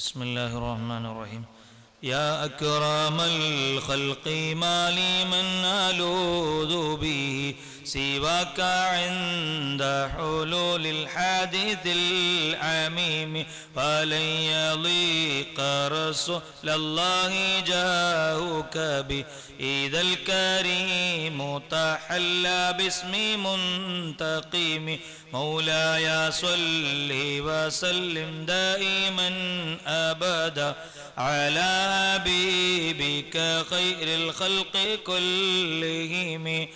بسم الله الرحمن الرحيم يا أكرم الخلق ما لي من ألوذ به سواك عند حلول الحادث العميم ولن يضيق رسول الله جاءك به إذا الكريم تحلى باسم منتقم مولاي صل وسلم دائما أبدا. على حبيبك خير الخلق كلهم.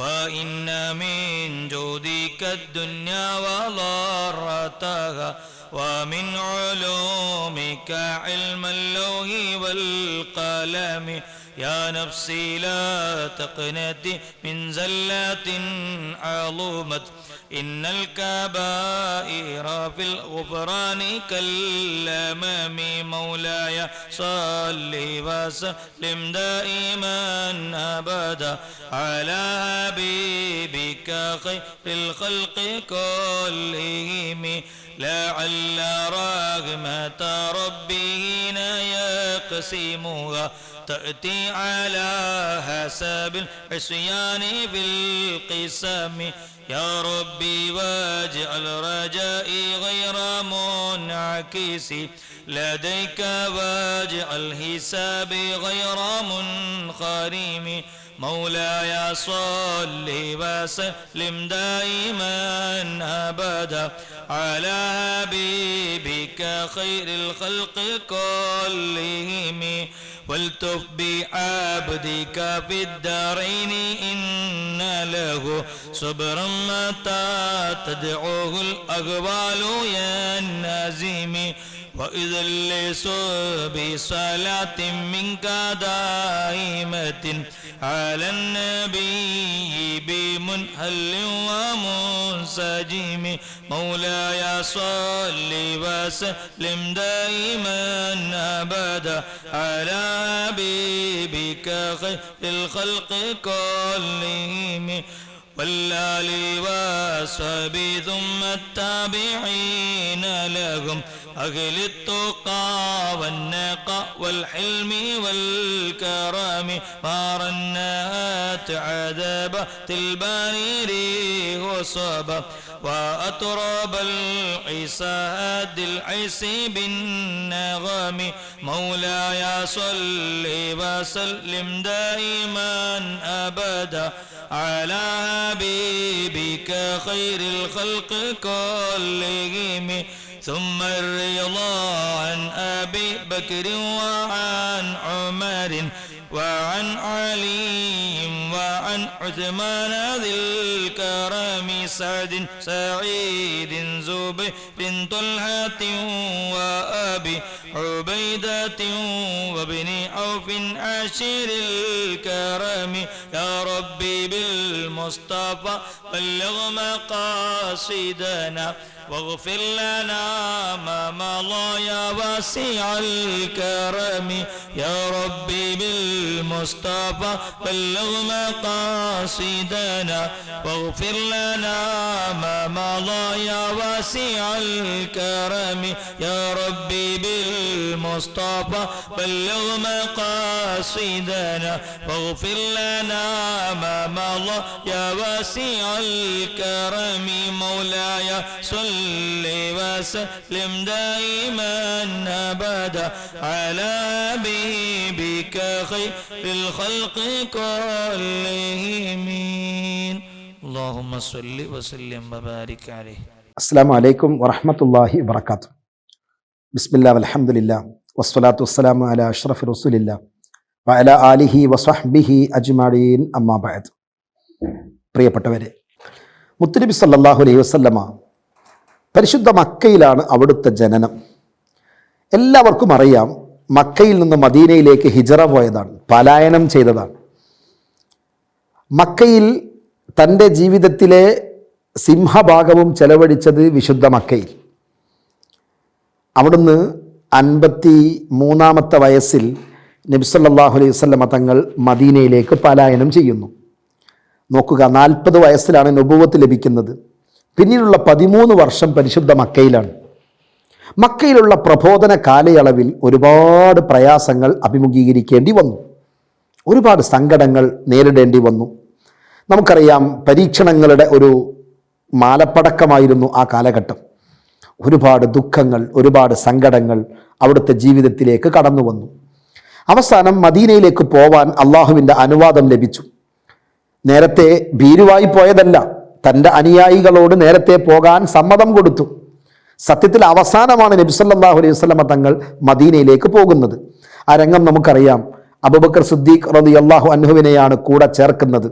فإن من جودك الدنيا وضرتها ومن علومك علم اللوح والقلم يا نفسي لا تقنتي من زلات عظمت إن الكبائر في الغفران كالأمام مولاي. صل وسلم دائما أبدا على حبيبك خير الخلق كلهم. لعل رحمة ربه يقسمها. تأتي على حسب العصيان بالقسم. يا ربي واجعل رجائي غير منعكس. لديك واجعل حسابي غير منخرم. مولاي صل وسلم دائما أبدا على حبيبك خير الخلق كلهم. والتف بعبدك في الدارين إن له صبرا متى تدعوه الأقوال ينازم وإذا لصب صلاة منك دائمة على النبي بمنهل ومنسجم مولاي صل وسلم دائما أبدا على حبيبك خير الخلق كلهم والآل وصحبه ثم التابعين لهم. أهل التقى والنقى والحلم والكرم. ما رنات عذاب البرير وصبا وأطرب العساد العيس بالنغم مولاي صل وسلم دائما أبدا. على حبيبك خير الخلق كلهم. ثم الرضا عن أبي بكر وعن عمر. وعن علي وعن عثمان ذي الكرم سعد سعيد زبير طلحة وأبي عبيدة وابن عوف عشير الكرم يا ربي بالمصطفى بلغ مقاصدنا واغفر لنا ما مضى يا واسع الكرم يا ربي بالمصطفى بلغ مقاصدنا واغفر لنا ما مضى يا واسع الكرم. يا ربي بالمصطفى بلغ مقاصدنا واغفر لنا ما مضى يا واسع الكرم. مولاي صل وسلم دائما أبدا على حبيبك خير الخلق كلهم اللهم صل وسلم وبارك عليه അസ്സാം വലൈക്കും വറഹമത്തല്ലാഹി വബർക്കാത്തു ബിസ്മില്ലാ അലഹമുല്ല വസ്സലാത്തു വസ്സലാമു അല അഷ്റഫ് റസൂലില്ല വഅല ആലിഹി വസ്വഹ്ബിഹി അജ്മാടീൻ അമ്മാബാദ് പ്രിയപ്പെട്ടവരെ മുത്തുനബി സല്ലല്ലാഹു അലൈഹി വസല്ലമ പരിശുദ്ധ മക്കയിലാണ് അവിടുത്തെ ജനനം എല്ലാവർക്കും അറിയാം മക്കയിൽ നിന്ന് മദീനയിലേക്ക് ഹിജറ പോയതാണ് പലായനം ചെയ്തതാണ്. മക്കയിൽ തന്റെ ജീവിതത്തിലെ സിംഹഭാഗവും ചെലവഴിച്ചത് വിശുദ്ധ മക്കയിൽ. അവിടുന്ന് അൻപത്തി മൂന്നാമത്തെ വയസ്സിൽ നബിസല്ലാഹു അലൈഹി വസല്ലമ തങ്ങൾ മദീനയിലേക്ക് പലായനം ചെയ്യുന്നു. നോക്കുക നാൽപ്പത് വയസ്സിലാണ് നുപുവത്ത് ലഭിക്കുന്നത്. പിന്നീടുള്ള പതിമൂന്ന് വർഷം പരിശുദ്ധ മക്കയിലാണ്. മക്കയിലുള്ള പ്രബോധന കാലയളവിൽ ഒരുപാട് പ്രയാസങ്ങൾ അഭിമുഖീകരിക്കേണ്ടി വന്നു. ഒരുപാട് സങ്കടങ്ങൾ നേരിടേണ്ടി വന്നു. നമുക്കറിയാം പരീക്ഷണങ്ങളുടെ ഒരു മാലപ്പടക്കമായിരുന്നു ആ കാലഘട്ടം. ഒരുപാട് ദുഃഖങ്ങൾ ഒരുപാട് സങ്കടങ്ങൾ അവിടുത്തെ ജീവിതത്തിലേക്ക് കടന്നു വന്നു. അവസാനം മദീനയിലേക്ക് പോവാൻ അള്ളാഹുവിന്റെ അനുവാദം ലഭിച്ചു. നേരത്തെ ഭീരുവായി പോയതല്ല തന്റെ അനുയായികളോട് നേരത്തെ പോകാൻ സമ്മതം കൊടുത്തു. സത്യത്തിൽ അവസാനമാണ് നബിസല്ലാഹു അലൈഹി വസ്ലമ തങ്ങൾ മദീനയിലേക്ക് പോകുന്നത്. ആ രംഗം നമുക്കറിയാം. അബുബക്കർ സുദ്ദീഖ് റതി അള്ളാഹു അൻഹുവിനെയാണ് കൂടെ ചേർക്കുന്നത്.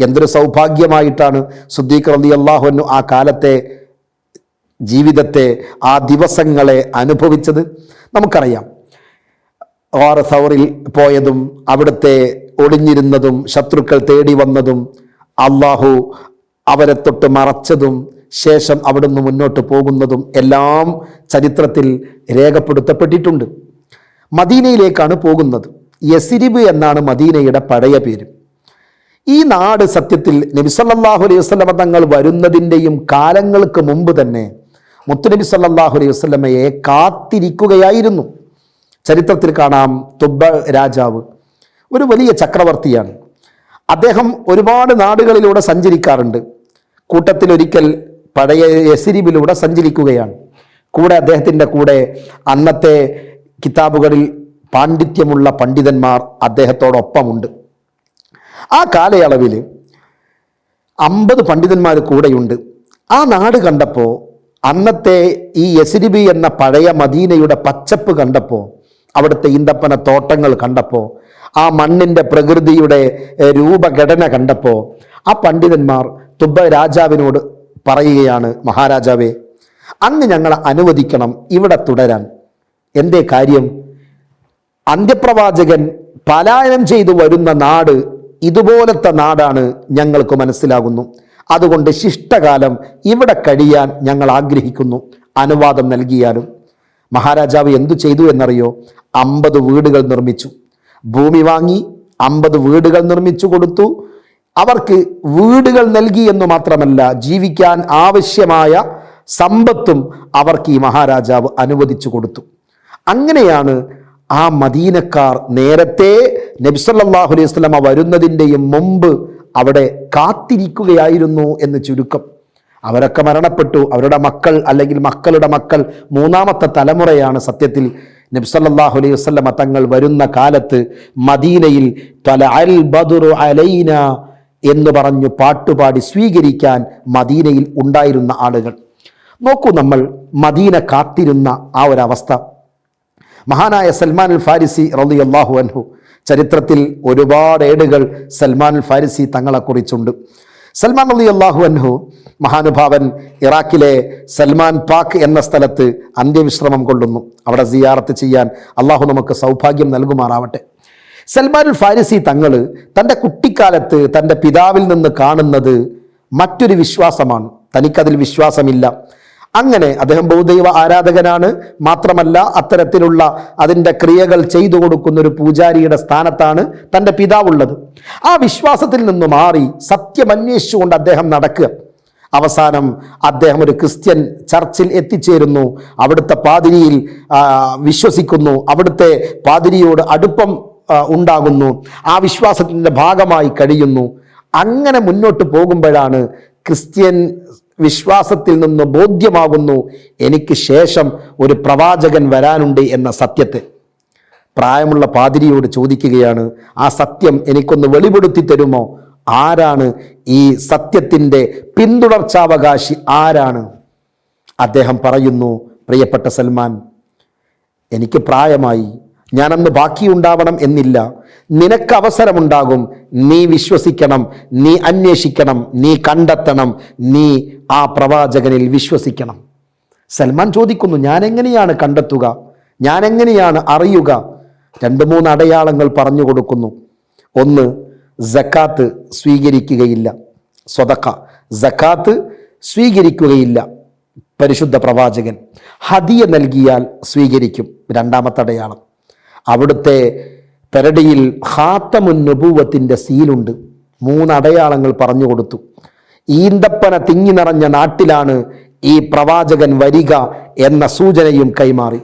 എന്തൊരു സൗഭാഗ്യമായിട്ടാണ് സുദ്ദീഖ് റതി അള്ളാഹു അന്നു ആ കാലത്തെ ജീവിതത്തെ ആ ദിവസങ്ങളെ അനുഭവിച്ചത്. നമുക്കറിയാം. ഓർ സൗറിൽ പോയതും അവിടുത്തെ ഒളിഞ്ഞിരുന്നതും ശത്രുക്കൾ തേടി വന്നതും അള്ളാഹു അവരെ തൊട്ട് മറച്ചതും ശേഷം അവിടുന്ന് മുന്നോട്ട് പോകുന്നതും എല്ലാം ചരിത്രത്തിൽ രേഖപ്പെടുത്തപ്പെട്ടിട്ടുണ്ട്. മദീനയിലേക്കാണ് പോകുന്നത്. യസിരിബ് എന്നാണ് മദീനയുടെ പഴയ പേര്. ഈ നാട് സത്യത്തിൽ നബിസല്ലാഹു അലൈഹി വസ്ലമ തങ്ങൾ വരുന്നതിന്റെയും കാലങ്ങൾക്ക് മുമ്പ് തന്നെ മുത്തുനബി സല്ലാഹു അലൈഹി വസ്ലമയെ കാത്തിരിക്കുകയായിരുന്നു. ചരിത്രത്തിൽ കാണാം തുബ്ബ രാജാവ് ഒരു വലിയ ചക്രവർത്തിയാണ്. അദ്ദേഹം ഒരുപാട് നാടുകളിലൂടെ സഞ്ചരിക്കാറുണ്ട്. കൂട്ടത്തിൽ ഒരിക്കൽ പഴയ യസിരിബിലൂടെ സഞ്ചരിക്കുകയാണ്. കൂടെ അദ്ദേഹത്തിന്റെ കൂടെ അന്നത്തെ കിതാബുകളിൽ പാണ്ഡിത്യമുള്ള പണ്ഡിതന്മാർ അദ്ദേഹത്തോടൊപ്പമുണ്ട്. ആ കാലയളവിൽ അമ്പത് പണ്ഡിതന്മാർ കൂടെയുണ്ട്. ആ നാട് കണ്ടപ്പോൾ അന്നത്തെ ഈ യസിരിബി എന്ന പഴയ മദീനയുടെ പച്ചപ്പ് കണ്ടപ്പോൾ അവിടുത്തെ ഈന്തപ്പന തോട്ടങ്ങൾ കണ്ടപ്പോൾ ആ മണ്ണിന്റെ പ്രകൃതിയുടെ രൂപഘടന കണ്ടപ്പോൾ ആ പണ്ഡിതന്മാർ തുബ്ബ രാജാവിനോട് പറയുകയാണ് മഹാരാജാവേ അന്ന് ഞങ്ങളെ അനുവദിക്കണം ഇവിടെ തുടരാൻ. എന്തേ കാര്യം? അന്ത്യപ്രവാചകൻ പലായനം ചെയ്തു വരുന്ന നാട് ഇതുപോലത്തെ നാടാണ് ഞങ്ങൾക്ക് മനസ്സിലാകുന്നു. അതുകൊണ്ട് ശിഷ്ടകാലം ഇവിടെ കഴിയാൻ ഞങ്ങൾ ആഗ്രഹിക്കുന്നു അനുവാദം നൽകിയാലും. മഹാരാജാവ് എന്തു ചെയ്തു എന്നറിയോ? അമ്പത് വീടുകൾ നിർമ്മിച്ചു. ഭൂമി വാങ്ങി അമ്പത് വീടുകൾ നിർമ്മിച്ചു കൊടുത്തു. അവർക്ക് വീടുകൾ നൽകി എന്ന് മാത്രമല്ല ജീവിക്കാൻ ആവശ്യമായ സമ്പത്തും അവർക്ക് ഈ മഹാരാജാവ് അനുവദിച്ചു കൊടുത്തു. അങ്ങനെയാണ് ആ മദീനക്കാർ നേരത്തെ നബ്സല്ലാഹു അലൈഹി സ്വലമ വരുന്നതിന്റെയും മുമ്പ് അവിടെ കാത്തിരിക്കുകയായിരുന്നു എന്ന് ചുരുക്കം. അവരൊക്കെ മരണപ്പെട്ടു. അവരുടെ മക്കൾ അല്ലെങ്കിൽ മക്കളുടെ മക്കൾ മൂന്നാമത്തെ തലമുറയാണ് സത്യത്തിൽ നബ്സല്ലാഹു അലൈഹി വസ്ലമ തങ്ങൾ വരുന്ന കാലത്ത് മദീനയിൽ തല അൽ ബദുറു അലൈന എന്ന് പറഞ്ഞു പാട്ടുപാടി സ്വീകരിക്കാൻ മദീനയിൽ ഉണ്ടായിരുന്ന ആളുകൾ. നോക്കൂ നമ്മൾ മദീന കാത്തിരുന്ന ആ ഒരവസ്ഥ. മഹാനായ സൽമാൻ അൽ ഫാരിസി റലി അള്ളാഹു അൻഹു ചരിത്രത്തിൽ ഒരുപാട് ഏടുകൾ സൽമാൻ അൽ ഫാരിസി തങ്ങളെക്കുറിച്ചുണ്ട്. സൽമാൻ അലി അള്ളാഹു അൻഹു മഹാനുഭാവൻ ഇറാഖിലെ സൽമാൻ പാക്ക് എന്ന സ്ഥലത്ത് അന്ത്യവിശ്രമം കൊള്ളുന്നു. അവിടെ സിയാറത്ത് ചെയ്യാൻ അള്ളാഹു നമുക്ക് സൗഭാഗ്യം നൽകുമാറാവട്ടെ. സൽമാൻ അൽ ഫാരിസി തങ്ങൾ തന്റെ കുട്ടിക്കാലത്ത് തന്റെ പിതാവിൽ നിന്ന് കാണുന്നത് മറ്റൊരു വിശ്വാസമാണ്. തനിക്കതിൽ വിശ്വാസമില്ല. അങ്ങനെ അദ്ദേഹം ബഹുദൈവ ആരാധകനാണ്. മാത്രമല്ല അത്തരത്തിലുള്ള അതിന്റെ ക്രിയകൾ ചെയ്തു കൊടുക്കുന്ന ഒരു പൂജാരിയുടെ സ്ഥാനത്താണ് തന്റെ പിതാവുള്ളത്. ആ വിശ്വാസത്തിൽ നിന്ന് മാറി സത്യം അന്വേഷിച്ചുകൊണ്ട് അദ്ദേഹം നടക്കുക. അവസാനം അദ്ദേഹം ഒരു ക്രിസ്ത്യൻ ചർച്ചിൽ എത്തിച്ചേരുന്നു. അവിടുത്തെ പാതിരിയിൽ വിശ്വസിക്കുന്നു. അവിടുത്തെ പാതിരിയോട് അടുപ്പം ഉണ്ടാകുന്നു. ആ വിശ്വാസത്തിന്റെ ഭാഗമായി കഴിയുന്നു. അങ്ങനെ മുന്നോട്ട് പോകുമ്പോഴാണ് ക്രിസ്ത്യൻ വിശ്വാസത്തിൽ നിന്ന് ബോധ്യമാകുന്നു എനിക്ക് ശേഷം ഒരു പ്രവാചകൻ വരാനുണ്ട് എന്ന സത്യത്തെ. പ്രായമുള്ള പാതിരിയോട് ചോദിക്കുകയാണ് ആ സത്യം എനിക്കൊന്ന് വെളിപ്പെടുത്തി തരുമോ? ആരാണ് ഈ സത്യത്തിന്റെ പിന്തുടർച്ചാവകാശി? ആരാണ്? അദ്ദേഹം പറയുന്നു പ്രിയപ്പെട്ട സൽമാൻ എനിക്ക് പ്രായമായി ഞാനന്ന് ബാക്കിയുണ്ടാവണം എന്നില്ല. നിനക്ക് അവസരമുണ്ടാകും നീ വിശ്വസിക്കണം. നീ അന്വേഷിക്കണം. നീ കണ്ടെത്തണം. നീ ആ പ്രവാചകനിൽ വിശ്വസിക്കണം. സൽമാൻ ചോദിക്കുന്നു ഞാൻ എങ്ങനെയാണ് കണ്ടെത്തുക? ഞാൻ എങ്ങനെയാണ് അറിയുക? രണ്ട് മൂന്ന് അടയാളങ്ങൾ പറഞ്ഞു കൊടുക്കുന്നു. ഒന്ന് ജക്കാത്ത് സ്വീകരിക്കുകയില്ല. സ്വതക്ക ജക്കാത്ത് സ്വീകരിക്കുകയില്ല. പരിശുദ്ധ പ്രവാചകൻ ഹദിയ നൽകിയാൽ സ്വീകരിക്കും. രണ്ടാമത്തെ അടയാളം. അവിടുത്തെ പെരടിയിൽ ഹാത്തമുൻ നുബൂവത്തിന്റെ സീലുണ്ട്. മൂന്നടയാളങ്ങൾ പറഞ്ഞു കൊടുത്തു. ഈന്തപ്പന തിങ്ങി നിറഞ്ഞ നാട്ടിലാണ് ഈ പ്രവാചകൻ വരിക എന്ന സൂചനയും കൈമാറി.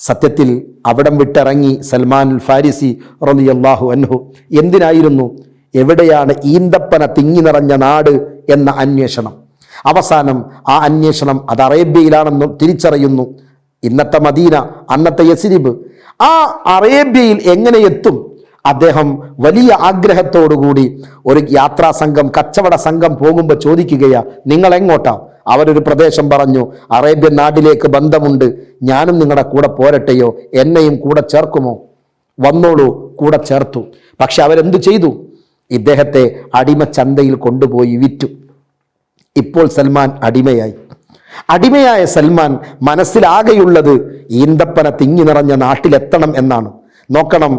സത്യത്തിൽ അവിടം വിട്ടിറങ്ങി സൽമാൻ ഫാരിസി റളിയല്ലാഹു അൻഹു. എന്തിനായിരുന്നു? എവിടെയാണ് ഈന്തപ്പന തിങ്ങി നിറഞ്ഞ നാട് എന്ന അന്വേഷണം. അവസാനം ആ അന്വേഷണം അത് അറേബ്യയിലാണെന്നും തിരിച്ചറിയുന്നു. ഇന്നത്തെ മദീന അന്നത്തെ യസിരിബ് ആ അറേബ്യയിൽ എങ്ങനെ എത്തും? അദ്ദേഹം വലിയ ആഗ്രഹത്തോടുകൂടി ഒരു യാത്രാ സംഘം കച്ചവട സംഘം പോകുമ്പോൾ ചോദിക്കുകയാ നിങ്ങൾ എങ്ങോട്ടാ അവരൊരു പ്രദേശം പറഞ്ഞു അറേബ്യൻ നാട്ടിലേക്ക് ബന്ധമുണ്ട്. ഞാനും നിങ്ങളുടെ കൂടെ പോരട്ടെയോ? എന്നെയും കൂടെ ചേർക്കുമോ? വന്നോളൂ കൂടെ ചേർത്തു. പക്ഷെ അവരെന്തു ചെയ്തു? ഇദ്ദേഹത്തെ അടിമ ചന്തയിൽ കൊണ്ടുപോയി വിറ്റു. ഇപ്പോൾ സൽമാൻ അടിമയായി. അടിമയായ സൽമാൻ മനസ്സിലാകെയുള്ളത് ഈന്തപ്പന തിങ്ങി നിറഞ്ഞ നാട്ടിലെത്തണം എന്നാണ്. നോക്കണം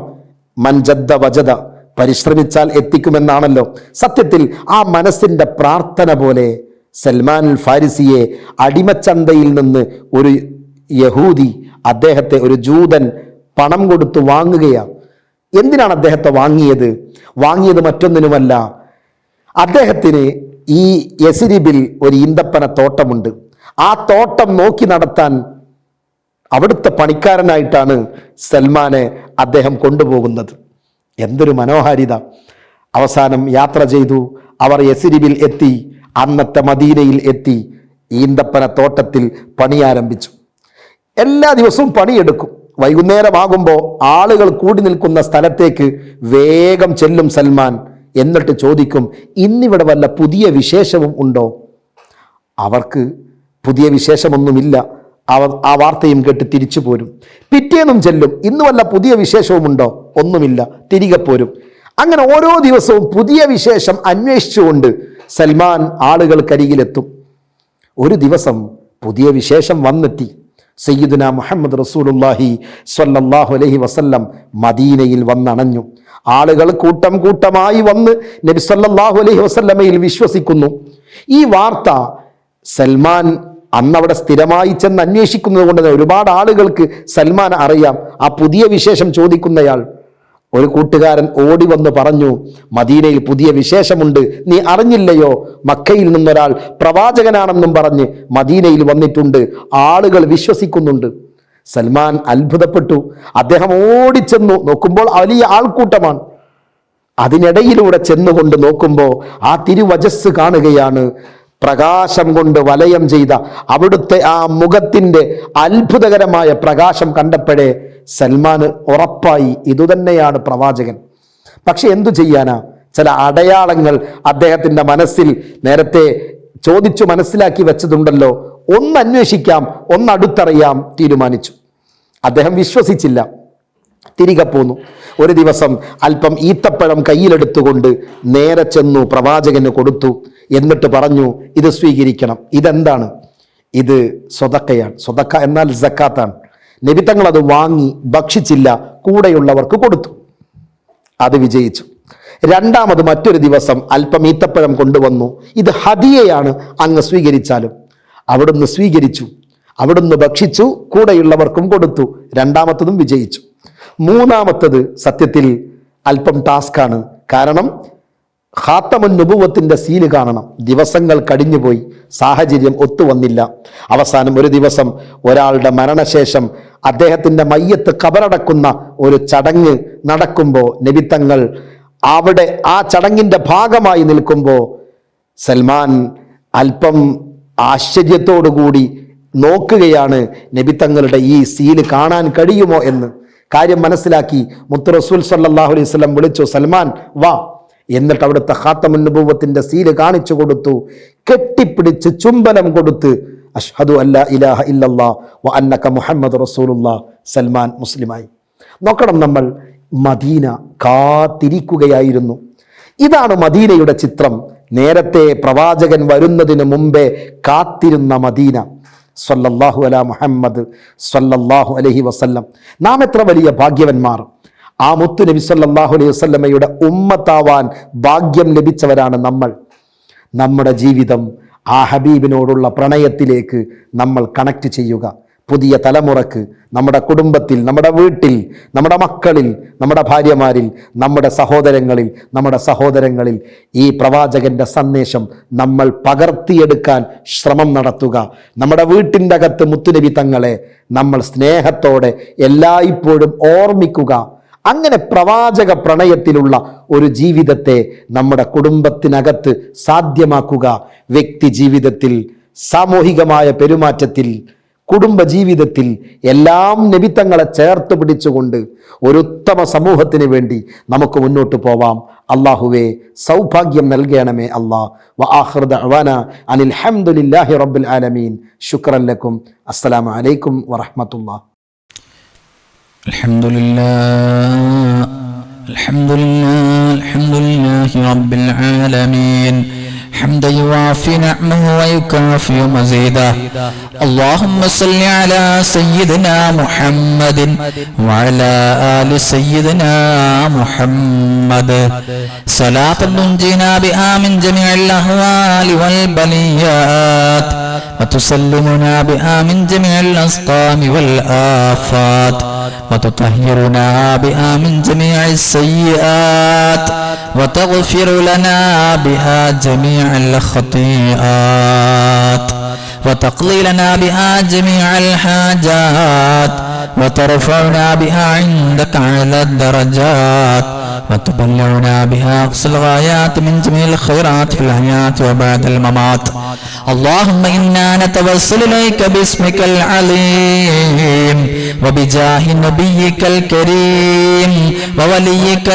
മൻജദ്ദ വജദ പരിശ്രമിച്ചാൽ എത്തിക്കുമെന്നാണല്ലോ. സത്യത്തിൽ ആ മനസ്സിന്റെ പ്രാർത്ഥന പോലെ സൽമാൻ ഫാരിസിയെ അടിമച്ചന്തയിൽ നിന്ന് ഒരു യഹൂദി അദ്ദേഹത്തെ ഒരു ജൂതൻ പണം കൊടുത്ത് വാങ്ങുകയാണ് എന്തിനാണ് അദ്ദേഹത്തെ വാങ്ങിയത്? വാങ്ങിയത് മറ്റൊന്നിനുമല്ല. അദ്ദേഹത്തിന് ഈ യസിരിബിൽ ഒരു ഈന്തപ്പന തോട്ടമുണ്ട്. ആ തോട്ടം നോക്കി നടത്താൻ അവിടുത്തെ പണിക്കാരനായിട്ടാണ് സൽമാനെ അദ്ദേഹം കൊണ്ടുപോകുന്നത്. എന്തൊരു മനോഹാരിത. അവസാനം യാത്ര ചെയ്തു. അവർ യസിരിബിൽ എത്തി. അന്നത്തെ മദീനയിൽ എത്തി. ഈന്തപ്പന തോട്ടത്തിൽ പണി ആരംഭിച്ചു. എല്ലാ ദിവസവും പണിയെടുക്കും. വൈകുന്നേരമാകുമ്പോൾ ആളുകൾ കൂടി നിൽക്കുന്ന സ്ഥലത്തേക്ക് വേഗം ചെല്ലും സൽമാൻ. എന്നിട്ട് ചോദിക്കും ഇന്നിവിടെ വല്ല പുതിയ വിശേഷവും ഉണ്ടോ? അവർക്ക് പുതിയ വിശേഷമൊന്നുമില്ല. അവർ ആ വാർത്തയും കേട്ട് തിരിച്ചു പോരും. പിറ്റേന്നും ചെല്ലും. ഇന്ന് വല്ല പുതിയ വിശേഷവുമുണ്ടോ? ഒന്നുമില്ല. തിരികെ പോരും. അങ്ങനെ ഓരോ ദിവസവും പുതിയ വിശേഷം അന്വേഷിച്ചുകൊണ്ട് സൽമാൻ ആളുകൾക്കരികിലെത്തും. ഒരു ദിവസം പുതിയ വിശേഷം വന്നെത്തി. സയ്യിദുന മുഹമ്മദ് റസൂലുല്ലാഹി സ്വല്ലല്ലാഹു അലൈഹി വസല്ലം മദീനയിൽ വന്നണഞ്ഞു. ആളുകൾ കൂട്ടം കൂട്ടമായി വന്ന് നബി സല്ലല്ലാഹു അലൈഹി വസല്ലമയിൽ വിശ്വസിക്കുന്നു. ഈ വാർത്ത സൽമാൻ അന്നവിടെ സ്ഥിരമായി ചെന്ന് അന്വേഷിക്കുന്നത് കൊണ്ട് തന്നെ ഒരുപാട് ആളുകൾക്ക് സൽമാൻ അറിയാം. ആ പുതിയ വിശേഷം ചോദിക്കുന്നയാൾ ഒരു കൂട്ടുകാരൻ ഓടി വന്ന് പറഞ്ഞു മദീനയിൽ പുതിയ വിശേഷമുണ്ട്. നീ അറിഞ്ഞില്ലയോ? മക്കയിൽ നിന്നൊരാൾ പ്രവാചകനാണെന്നും പറഞ്ഞ് മദീനയിൽ വന്നിട്ടുണ്ട്. ആളുകൾ വിശ്വസിക്കുന്നുണ്ട്. സൽമാൻ അത്ഭുതപ്പെട്ടു. അദ്ദേഹം ഓടിച്ചെന്നു നോക്കുമ്പോൾ വലിയ ആൾക്കൂട്ടമാണ്. അതിനിടയിലൂടെ ചെന്നുകൊണ്ട് നോക്കുമ്പോൾ ആ തിരുവചസ് കാണുകയാണ്. പ്രകാശം കൊണ്ട് വലയം ചെയ്ത അവിടുത്തെ ആ മുഖത്തിന്റെ അത്ഭുതകരമായ പ്രകാശം കണ്ടപ്പോഴേ സൽമാൻ ഉറപ്പായി ഇതുതന്നെയാണ് പ്രവാചകൻ. പക്ഷെ എന്തു ചെയ്യാനാ? ചില അടയാളങ്ങൾ അദ്ദേഹത്തിന്റെ മനസ്സിൽ നേരത്തെ ചോദിച്ചു മനസ്സിലാക്കി വെച്ചതുണ്ടല്ലോ. ഒന്ന് അന്വേഷിക്കാം ഒന്ന് അടുത്തറിയാം തീരുമാനിച്ചു. അദ്ദേഹം വിശ്വസിച്ചില്ല. തിരികെ പോന്നു. ഒരു ദിവസം അല്പം ഈത്തപ്പഴം കയ്യിലെടുത്തുകൊണ്ട് നേരെ ചെന്നു പ്രവാചകന് കൊടുത്തു. എന്നിട്ട് പറഞ്ഞു ഇത് സ്വീകരിക്കണം. ഇതെന്താണ്? ഇത് സ്വതക്കയാണ്. സ്വതക്ക എന്നാൽ ജക്കാത്താണ് നിബിത്തങ്ങൾ അത് വാങ്ങി ഭക്ഷിച്ചില്ല. കൂടെയുള്ളവർക്ക് കൊടുത്തു. അത് വിജയിച്ചു. രണ്ടാമത് മറ്റൊരു ദിവസം അല്പം ഈത്തപ്പഴം കൊണ്ടുവന്നു. ഇത് ഹദിയയാണ് അങ്ങ് സ്വീകരിച്ചാലും. അവിടുന്ന് സ്വീകരിച്ചു. അവിടുന്ന് ഭക്ഷിച്ചു. കൂടെയുള്ളവർക്കും കൊടുത്തു. രണ്ടാമത്തതും വിജയിച്ചു. മൂന്നാമത്തത് സത്യത്തിൽ അല്പം ടാസ്ക്കാണ്. കാരണം ഹാത്തമൻ നുപുവത്തിന്റെ സീൽ കാണണം. ദിവസങ്ങൾ കടിഞ്ഞുപോയി. സാഹചര്യം ഒത്തുവന്നില്ല അവസാനം ഒരു ദിവസം ഒരാളുടെ മരണശേഷം അദ്ദേഹത്തിന്റെ മയ്യത്ത് കബറടക്കുന്ന ഒരു ചടങ്ങ് നടക്കുമ്പോൾ നബിത്തങ്ങൾ അവിടെ ആ ചടങ്ങിന്റെ ഭാഗമായി നിൽക്കുമ്പോൾ സൽമാൻ അല്പം ആശ്ചര്യത്തോടുകൂടി നോക്കുകയാണ് നബിത്തങ്ങളുടെ ഈ സീൽ കാണാൻ കഴിയുമോ എന്ന്? കാര്യം മനസ്സിലാക്കി. മുത്ത് റസൂൽ സല്ലാഹു അലൈഹി സ്വലം വിളിച്ചു സൽമാൻ വാ. എന്നിട്ട് അവിടുത്തെ ഹാത്തമുന്നുഭവത്തിന്റെ സീൽ കാണിച്ചു കൊടുത്തു. കെട്ടിപ്പിടിച്ച് ചുംബനം കൊടുത്ത് അഷ്ഹദു അല്ല ഇലാഹ ഇല്ലല്ലാ വ അന്നക മുഹമ്മദ് റസൂലുള്ള. സൽമാൻ മുസ്ലിമായി. നോക്കണം നമ്മൾ മദീന കാത്തിരിക്കുകയായിരുന്നു. ഇതാണ് മദീനയുടെ ചിത്രം. നേരത്തെ പ്രവാചകൻ വരുന്നതിന് മുമ്പേ കാത്തിരുന്ന മദീന. സ്വല്ലല്ലാഹു അല മുഹമ്മദ് സ്വല്ലാഹു അലഹി വസല്ലം. നാം എത്ര വലിയ ഭാഗ്യവന്മാർ. ആ മുത്തു നബി സല്ലല്ലാഹു അലൈഹി വസല്ലമയുടെ ഉമ്മത്താവാൻ ഭാഗ്യം ലഭിച്ചവരാണ് നമ്മൾ. നമ്മുടെ ജീവിതം ആ ഹബീബിനോടുള്ള പ്രണയത്തിലേക്ക് നമ്മൾ കണക്ട് ചെയ്യുക. പുതിയ തലമുറയ്ക്ക് നമ്മുടെ കുടുംബത്തിൽ നമ്മുടെ വീട്ടിൽ നമ്മുടെ മക്കളിൽ നമ്മുടെ ഭാര്യമാരിൽ നമ്മുടെ സഹോദരങ്ങളിൽ നമ്മുടെ സഹോദരങ്ങളിൽ ഈ പ്രവാചകന്റെ സന്ദേശം നമ്മൾ പകർത്തിയെടുക്കാൻ ശ്രമം നടത്തുക. നമ്മുടെ വീട്ടിന്റെ അകത്ത് മുത്തുനബി തങ്ങളെ നമ്മൾ സ്നേഹത്തോടെ എല്ലായ്പ്പോഴും ഓർമ്മിക്കുക. അങ്ങനെ പ്രവാചക പ്രണയത്തിലുള്ള ഒരു ജീവിതത്തെ നമ്മുടെ കുടുംബത്തിനകത്ത് സാധ്യമാക്കുക. വ്യക്തി ജീവിതത്തിൽ സാമൂഹികമായ പെരുമാറ്റത്തിൽ കുടുംബ ജീവിതത്തിൽ എല്ലാം നബിത്തങ്ങളെ ചേർത്ത് പിടിച്ചുകൊണ്ട് ഒരു ഉത്തമ സമൂഹത്തിന് വേണ്ടി നമുക്ക് മുന്നോട്ട് പോവാം അള്ളാഹുവേ സൗഭാഗ്യം നൽകണമേ അള്ളാഹ് വ ആഖിർ ദഅവാന അനിൽ ഹംദുലില്ലാഹി റബ്ബിൽ ആലമീൻ ശുക്രൻ ലക്കും അസ്സലാമു അലൈക്കും വറഹ്മത്തുള്ളാഹി الحمد لله الحمد لله الحمد لله رب العالمين حمدا يوافي نعمه ويكافئ مزيدا اللهم صل على سيدنا محمد وعلى آل سيدنا محمد صلاة تنجينا بها من جميع الأهوال والبليات وتسلمنا بها من جميع الأسقام والآفات وتطهرنا بها من جميع السيئات وتغفر لنا بها جميع الخطيئات وتقضي لنا بها جميع الحاجات وترفعنا بها عندك على الدرجات وتبلغنا بها أقصى الغايات من جميع الخيرات في الحياة وبعد الممات اللهم إنا نتوسل إليك باسمك العليم وبجاه نبيك الكريم ووليك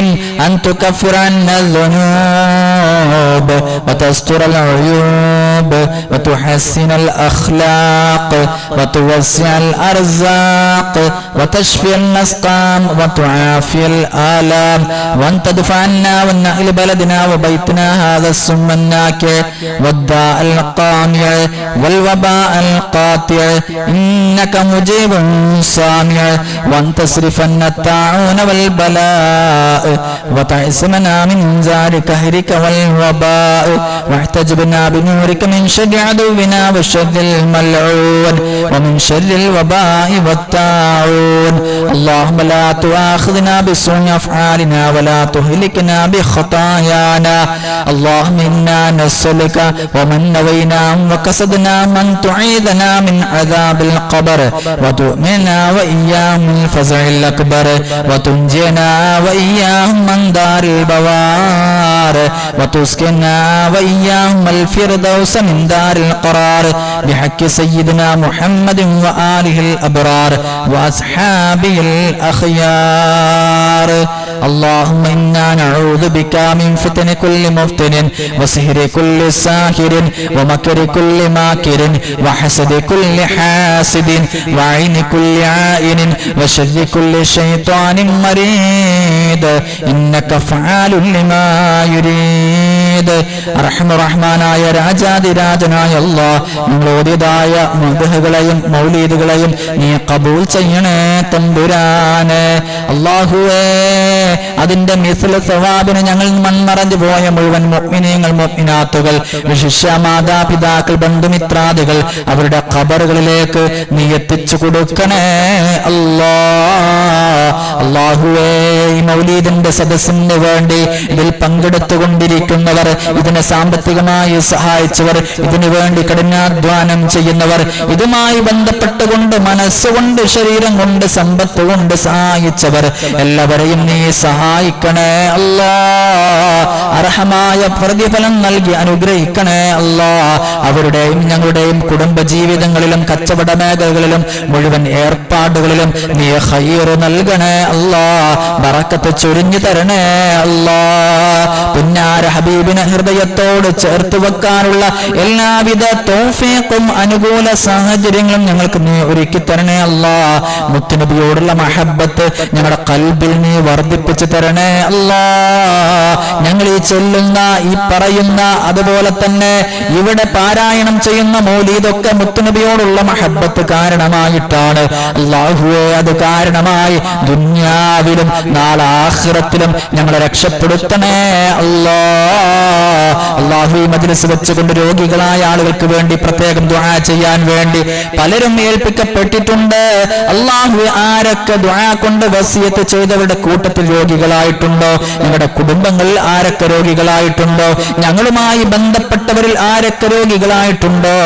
العظيم أن تكفر عنا الذنوب وتستر العيوب وتحسن الأخلاق وتوسع الأرزاق وتشفي النسقام وتعافي الآلام وأن تدفع عنا ونأل بلدنا وبيتنا هذا السم الناكع والداء القامع والوباء القاطع إنك مجيب سامع وأن تصرف الطاعون والبلاء وتعصمنا من زار كهرك والوباء. واحتجبنا بنورك من شر عدونا وشر الملعون ومن شر الوباء والطاعون اللهم لا تؤاخذنا بسوء أفعالنا ولا تهلكنا بخطايانا. اللهم إنا نسألك ومن نوينا وكسدنا من تعيذنا من عذاب القبر. وتؤمنا وإياهم من الفزع الأكبر. وتنجينا وإياهم من دار البوار وتسكننا وإياهم الفردوس من دار القرار بحق سيدنا محمد وآله الأبرار وأصحابه الأخيار اللهم إنا نعوذ بك من فتن كل مفتن وسهر كل ساهر ومكر كل ماكر وحسد كل حاسد وعين كل عائن وشر كل شيطان مريد إنك فعال لما يريد. റഹ്മാനായ രാജാതിരാജനായ അല്ലാ ഓതിയതായ മധുഹകളെയും മൗലീദുകളെയും നീ കബൂൽ ചെയ്യണേ തമ്പുരാനെ. അള്ളാഹുവേ അതിന്റെ മിസിൽ സ്വഭാവിന് ഞങ്ങൾ മൺമറഞ്ഞു പോയ മുഴുവൻ മുഅ്മിനീങ്ങൾ മുഅ്മിനാത്തുകൾ വിശിഷ്യ മാതാപിതാക്കൾ ബന്ധുമിത്രാദികൾ അവരുടെ ഖബറുകളിലേക്ക് നീ എത്തിച്ചു കൊടുക്കണേ. അല്ലാ അള്ളാഹുവേ മൗലീദിന്റെ സദസ്സിന് വേണ്ടി ഇതിൽ പങ്കെടുത്തുകൊണ്ടിരിക്കുന്നവർ ഇതിനെ സാമ്പത്തികമായി സഹായിച്ചവർ ഇതിനു വേണ്ടി കഠിനാധ്വാനം ചെയ്യുന്നവർ. ഇതുമായി ബന്ധപ്പെട്ടുകൊണ്ട് മനസ്സുകൊണ്ട് ശരീരം കൊണ്ട് സമ്പത്ത് കൊണ്ട് സഹായിച്ചവർ. എല്ലാവരെയും നീ സഹായിക്കണേ അല്ലാ. അർഹമായ പ്രതിഫലം നൽകി അനുഗ്രഹിക്കണേ അല്ലാ. അവരുടെയും ഞങ്ങളുടെയും കുടുംബ ജീവിതങ്ങളിലും കച്ചവട മേഖലകളിലും മുഴുവൻ ഏർപ്പാടുകളിലും നീ ഹയ്യറ് നൽകണേ അല്ലാ. ബറക്കത്ത് ചൊരിഞ്ഞു തരണേ അല്ലാ. പുന്നാര ഹബീബിനെ ഹൃദയത്തോട് ചേർത്ത് വെക്കാനുള്ള എല്ലാവിധ തോഫേക്കും അനുകൂല സാഹചര്യങ്ങളും ഞങ്ങൾക്ക് നീ ഒരുക്കി തരണേ അല്ല. മുത്തുനബിയോടുള്ള മഹബത്ത് ഞങ്ങളുടെ കൽബിൽ നീ വർദ്ധിപ്പിച്ചു തരണേ അല്ലാ. ഞങ്ങൾ ഈ ചൊല്ലുന്ന ഈ പറയുന്ന അതുപോലെ തന്നെ ഇവിടെ പാരായണം ചെയ്യുന്ന മൗലീദൊക്കെ മുത്തുനബിയോടുള്ള മഹബത്ത് കാരണമായിട്ടാണ്. അള്ളാഹുവെ അത് കാരണമായി ദുന്യാവിലും നാളാഖിറത്തിനും ഞങ്ങളെ രക്ഷപ്പെടുത്തണേ അല്ലാ. അള്ളാഹു മജ്ലിസ് വെച്ചുകൊണ്ട് രോഗികളായ ആളുകൾക്ക് വേണ്ടി പ്രത്യേകം ദുആ ചെയ്യാൻ വേണ്ടി പലരും ഏൽപ്പിക്കപ്പെട്ടിട്ടുണ്ട്. അള്ളാഹു ആരൊക്കെ ദുആ കൊണ്ട് വസിയത്ത് ചെയ്തവരുടെ കൂട്ടത്തിൽ രോഗികളായിട്ടുണ്ടോ? ഞങ്ങളുടെ കുടുംബങ്ങളിൽ ആരൊക്കെ രോഗികളായിട്ടുണ്ടോ? ഞങ്ങളുമായി ബന്ധപ്പെട്ടവരിൽ ആരൊക്കെ രോഗികളായിട്ടുണ്ടോ?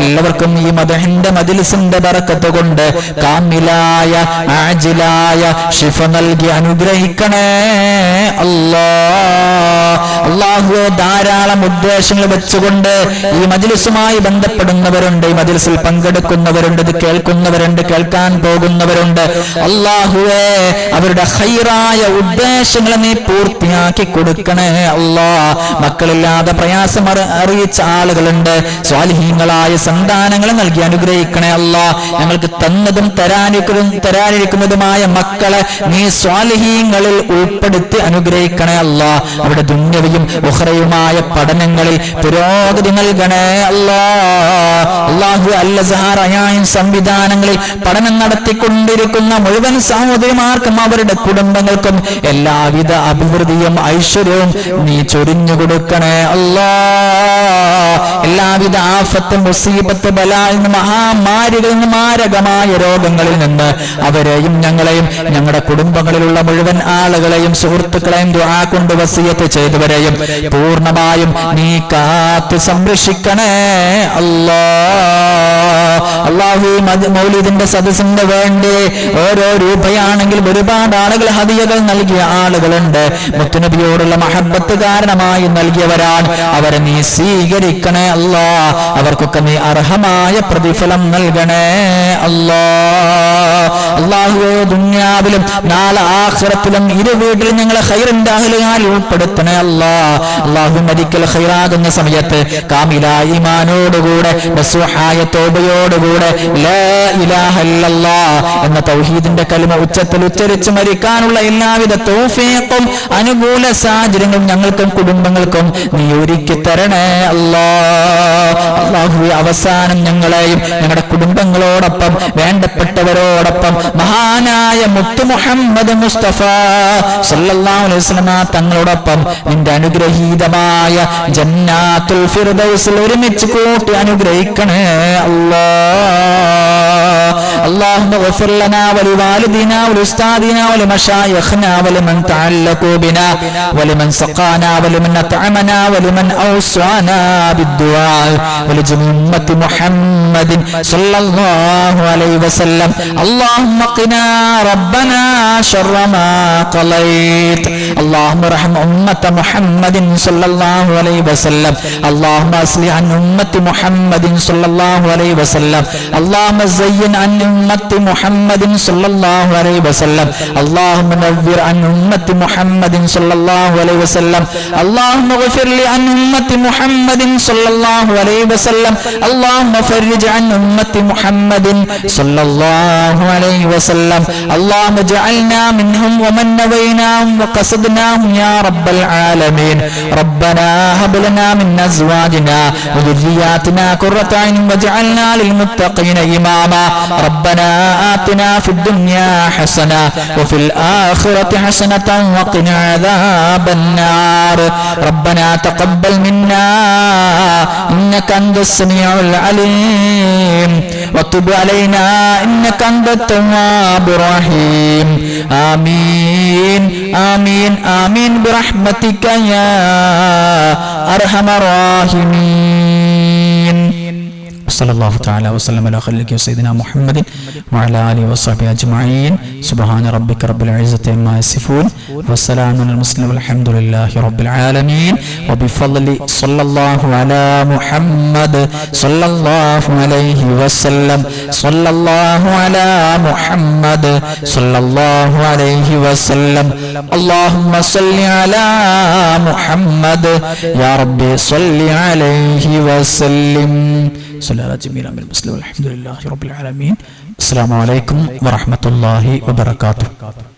എല്ലാവർക്കും ഈ മതഹിന്റെ മജിലിസിന്റെ ബറക്കത്ത് കൊണ്ട് കാമിലായ ആജിലായ ഷിഫ നൽകി അനുഗ്രഹിക്കണേ. അല്ലാ അള്ളാഹുവെ ധാരാളം ഉദ്ദേശങ്ങൾ വെച്ചുകൊണ്ട് ഈ മജിലിസുമായി ബന്ധപ്പെടുന്നവരുണ്ട് ഈ മജിലിസിൽ പങ്കെടുക്കുന്നവരുണ്ട് ഇത് കേൾക്കുന്നവരുണ്ട് കേൾക്കാൻ പോകുന്നവരുണ്ട്. അള്ളാഹുവേ അവരുടെ ഹൈറായ ഉദ്ദേശങ്ങൾ നീ പൂർത്തിയാക്കി കൊടുക്കണേ അള്ളാ മക്കളില്ലാതെ പ്രയാസം അറിയിച്ച ആളുകളുണ്ട്. സ്വാലിഹീങ്ങളായ സന്താനങ്ങൾ നൽകി അനുഗ്രഹിക്കണേ അള്ളാ ഞങ്ങൾക്ക് തന്നതും തരാനിരിക്കുന്നതും തരാനിരിക്കുന്നതുമായ മക്കളെ നീ സ്വാലിഹീങ്ങളിൽ ഉൾപ്പെടുത്തി അനുഗ്രഹിക്കണേ അള്ളാ അവിടെ ദുന്യവയും ഉഹ്റയുമായ പഠനങ്ങളിൽ പുരോഗതി നൽകണേ അല്ലാ. അള്ളാഹു അല്ലസഹാറയായ സംവിധാനങ്ങളിൽ പഠനം നടത്തിക്കൊണ്ടിരിക്കുന്ന മുഴുവൻ സഹോദരിമാർക്കും അവരുടെ കുടുംബങ്ങൾക്കും എല്ലാവിധ അഭിവൃദ്ധിയും ഐശ്വര്യവും നീ ചൊരിഞ്ഞു കൊടുക്കണേ അല്ലാ. എല്ലാവിധ ആഫത്ത് മുസീബത്ത് ബലാൽ നിന്ന് മഹാമാരികളിൽ നിന്ന് മാരകമായ രോഗങ്ങളിൽ നിന്ന് അവരെയും ഞങ്ങളെയും ഞങ്ങളുടെ കുടുംബങ്ങളിലുള്ള മുഴുവൻ ആളുകളെയും സുഹൃത്തുക്കളെയും കൊണ്ട് വസീയത്ത് ചെയ്തവരെയും പൂർണമായും നീ കാത്ത് സംരക്ഷിക്കണേ. അല്ലാ. അള്ളാഹു മൗലിദിന്റെ സദസ്സിന് വേണ്ടി ഓരോ രൂപയാണെങ്കിലും ഒരുപാട് ആളുകൾ ഹതിയകൾ നൽകിയ ആളുകളുണ്ട്. മുത്തുനബിയോടുള്ള മഹബത്ത് കാരണമായി നൽകിയവരാണ് അവരെ നീ സ്വീകരിക്കണേ. അല്ലാ. അവർക്കൊക്കെ നീ അർഹമായ പ്രതിഫലം നൽകണേ. അല്ലാ. അള്ളാഹുവേ ദുന്യാവിലും നാളെ ആഹ്റത്തിലും ഇരു വീട്ടിലും ഞങ്ങളെ ഹൈറിന്റെ അഹലുകാരിൽ ഉൾപ്പെടുത്തണേ. അല്ലാ. അള്ളാഹു മരിക്കൽ ഹൈറാകുന്ന സമയത്ത് കാമിലായിമാനോടുകൂടെ തോബയോടുകൂടെ എന്ന തൗഹീദിന്റെ കലിമ ഉച്ചത്തിൽ ഉച്ചരിച്ച് മരിക്കാനുള്ള എല്ലാവിധ തൗഫീഖും അനുകൂല സാഹചര്യങ്ങളും ഞങ്ങൾക്കും കുടുംബങ്ങൾക്കും നീ ഒരുക്കി തരണേ അല്ലാ. അള്ളാഹു അവസാനം ഞങ്ങളെയും ഞങ്ങളുടെ കുടുംബങ്ങളോടൊപ്പം വേണ്ടപ്പെട്ടവരോടൊപ്പം മഹാനായ മുത്തു മുഹമ്മദ് മുസ്തഫ സല്ലല്ലാഹു അലൈഹി വസല്ലമ തങ്ങളോടൊപ്പം നിന്റെ അനുഗ്രഹീതമായ ജന്നാത്തുൽ ഫിർദൗസിൽ ഒരുമിച്ച് കൂട്ടി അനുഗ്രഹിക്കണേ അല്ലാ اللهم اغفر لنا ولوالدنا ولأستاذنا ولمشايخنا ولمن تعلقوا بنا ولمن سقانا ولمن أطعمنا ولمن أوصانا بالدعاء ولجميع أمة محمد صلى الله عليه وسلم اللهم قنا ربنا شر ما قضيت اللهم ارحم أمة محمد صلى الله عليه وسلم. اللهم أصلح عن أمة محمد صلى الله عليه وسلم. اللهم زين عن أمة محمد صلى الله عليه وسلم. اللهم نذر عن أمة محمد صلى الله عليه وسلم. اللهم اغفر لي عن أمة محمد صلى الله عليه وسلم. اللهم فرج عن أمة محمد صلى الله عليه وسلم. اللهم اجعلنا منهم ومن نويناهم وقصدناهم يا رب العالمين. ربنا هب لنا من أزواجنا وذرياتنا قرة عين واجعلنا للمتقين إماما. ربنا آتنا في الدنيا حسنة وفي الآخرة حسنة وقنا عذاب النار. ربنا تقبل منا إنك أنت السميع العليم. وتب علينا إنك أنت التواب الرحيم. آمين. آمين آمين برحمتك يا أرحم الراحمين صلى الله تعالى وسلم على خلقه سيدنا محمد وعلى اله وصحبه اجمعين سبحان ربك رب العزه عما يصفون والسلام على المسلم والحمد لله رب العالمين وبفضل صلى الله على محمد صلى الله عليه وسلم صلى الله على محمد صلى الله عليه وسلم اللهم صل على محمد يا ربي صل عليه وسلم സല്ലാ ജമീൽ അമിൽ മുസ്ലിം അലഹമുല്ലാ റബുൽ ആലമീൻ അസ്സാം വലൈക്കും വാഹമത്തല്ലാഹി വാത്തു